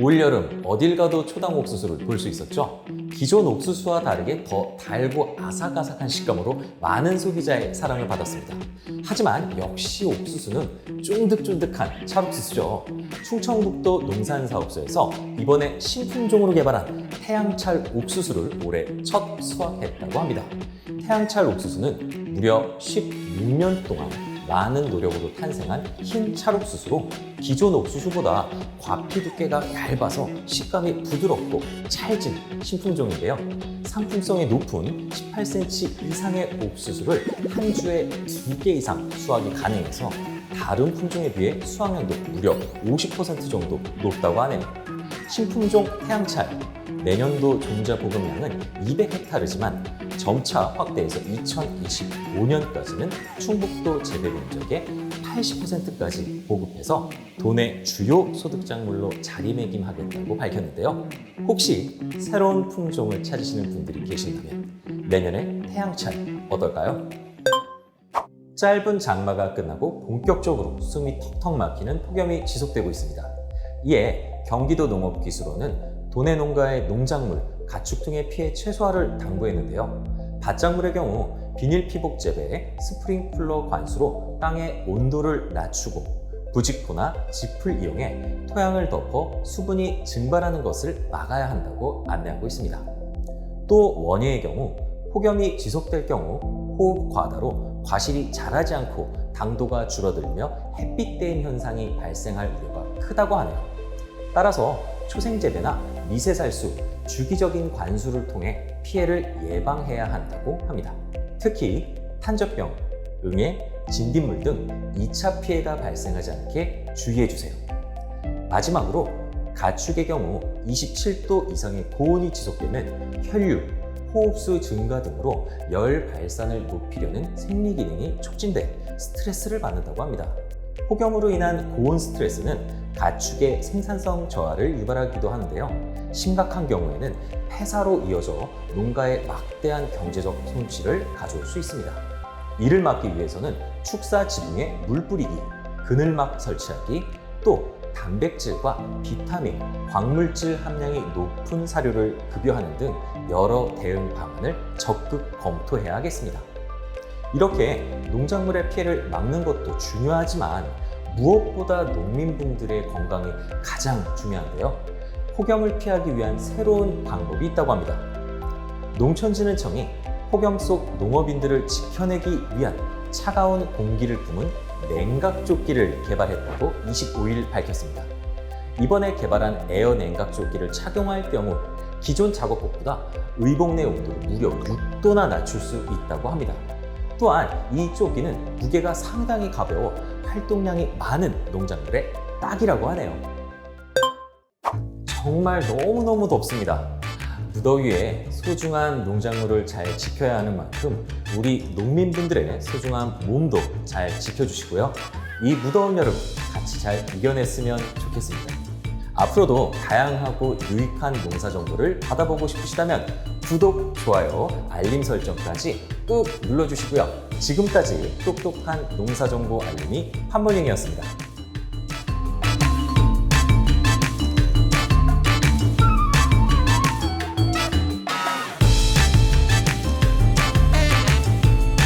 올여름 어딜 가도 초당 옥수수를 볼 수 있었죠. 기존 옥수수와 다르게 더 달고 아삭아삭한 식감으로 많은 소비자의 사랑을 받았습니다. 하지만 역시 옥수수는 쫀득쫀득한 찰옥수수죠. 충청북도 농산사업소에서 이번에 신품종으로 개발한 태양찰 옥수수를 올해 첫 수확했다고 합니다. 태양찰 옥수수는 무려 16년 동안 많은 노력으로 탄생한 흰 찰옥수수로 기존 옥수수보다 과피 두께가 얇아서 식감이 부드럽고 찰진 신품종인데요. 상품성이 높은 18cm 이상의 옥수수를 한 주에 두 개 이상 수확이 가능해서 다른 품종에 비해 수확량도 무려 50% 정도 높다고 하네요. 신품종 태양찰 내년도 종자 보급량은 200헥타르지만 점차 확대해서 2025년까지는 충북도 재배 면적의 80%까지 보급해서 도내 주요 소득작물로 자리매김하겠다고 밝혔는데요. 혹시 새로운 품종을 찾으시는 분들이 계신다면 내년에 태양찰 어떨까요? 짧은 장마가 끝나고 본격적으로 숨이 턱턱 막히는 폭염이 지속되고 있습니다. 이에 경기도 농업기술원은 도내 농가의 농작물, 가축 등의 피해 최소화를 당부했는데요. 밭작물의 경우 비닐 피복 재배에 스프링클러 관수로 땅의 온도를 낮추고 부직포나 짚을 이용해 토양을 덮어 수분이 증발하는 것을 막아야 한다고 안내하고 있습니다. 또 원예의 경우 폭염이 지속될 경우 호흡 과다로 과실이 자라지 않고 당도가 줄어들며 햇빛 대인 현상이 발생할 우려가 크다고 하네요. 따라서 초생재배나 미세 살수, 주기적인 관수를 통해 피해를 예방해야 한다고 합니다. 특히 탄저병, 응애, 진딧물 등 2차 피해가 발생하지 않게 주의해 주세요. 마지막으로 가축의 경우 27도 이상의 고온이 지속되면 혈류, 호흡수 증가 등으로 열 발산을 높이려는 생리 기능이 촉진돼 스트레스를 받는다고 합니다. 폭염으로 인한 고온 스트레스는 가축의 생산성 저하를 유발하기도 하는데요. 심각한 경우에는 폐사로 이어져 농가에 막대한 경제적 손실을 가져올 수 있습니다. 이를 막기 위해서는 축사 지붕에 물 뿌리기, 그늘막 설치하기, 또 단백질과 비타민, 광물질 함량이 높은 사료를 급여하는 등 여러 대응 방안을 적극 검토해야 하겠습니다. 이렇게 농작물의 피해를 막는 것도 중요하지만 무엇보다 농민분들의 건강이 가장 중요한데요. 폭염을 피하기 위한 새로운 방법이 있다고 합니다. 농촌진흥청이 폭염 속 농업인들을 지켜내기 위한 차가운 공기를 품은 냉각조끼를 개발했다고 25일 밝혔습니다. 이번에 개발한 에어 냉각조끼를 착용할 경우 기존 작업복보다 의복 내 온도를 무려 6도나 낮출 수 있다고 합니다. 또한 이 조끼는 무게가 상당히 가벼워 활동량이 많은 농작물에 딱이라고 하네요. 정말 너무너무 덥습니다. 무더위에 소중한 농작물을 잘 지켜야 하는 만큼 우리 농민분들의 소중한 몸도 잘 지켜주시고요. 이 무더운 여름 같이 잘 이겨냈으면 좋겠습니다. 앞으로도 다양하고 유익한 농사 정보를 받아보고 싶으시다면 구독, 좋아요, 알림 설정까지 꾹 눌러주시고요. 지금까지 똑똑한 농사 정보 알림이 판모닝이었습니다.